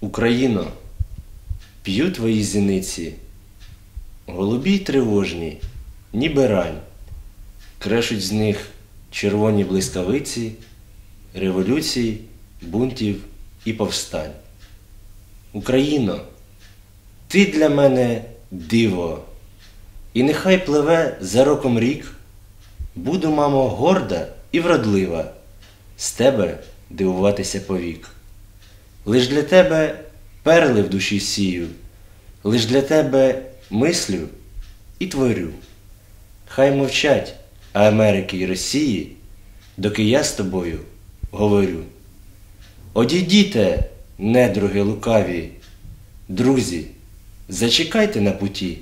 Україно, п'ю твої зіниці, голубі й тривожні, ніби рань, крешуть з них червоні блискавиці, революцій, бунтів і повстань. Україно, ти для мене диво, і нехай пливе за роком рік, буду, мамо, горда і вродлива, з тебе дивуватися повік. Лиш для тебе перли в душі сію, лиш для тебе мислю і творю. Хай мовчать Америки й Росії, доки я з тобою говорю. Одійдіте, недруги лукаві, друзі, зачекайте на путі.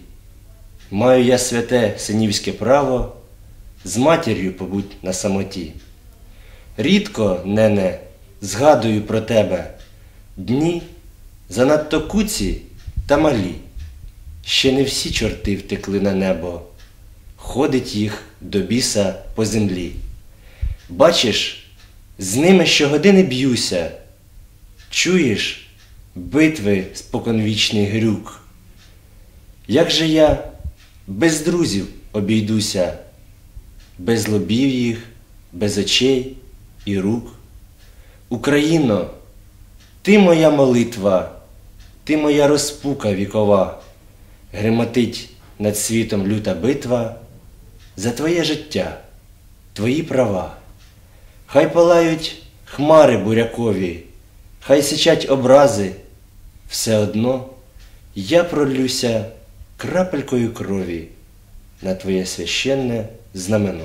Маю я святе синівське право з матір'ю побудь на самоті. Рідко, нене, згадую про тебе дні занадто куці та малі. Ще не всі чорти втекли на небо, ходить їх до біса по землі. Бачиш, з ними щогодини б'юся, чуєш битви споконвічний грюк. Як же я без друзів обійдуся, без лобів їх, без очей і рук? Україно, ти моя молитва, ти моя розпука вікова, гримотить над світом люта битва за твоє життя, твої права. Хай палають хмари бурякові, хай сичать образи, все одно я пролюся крапелькою крові на твоє священне знамено.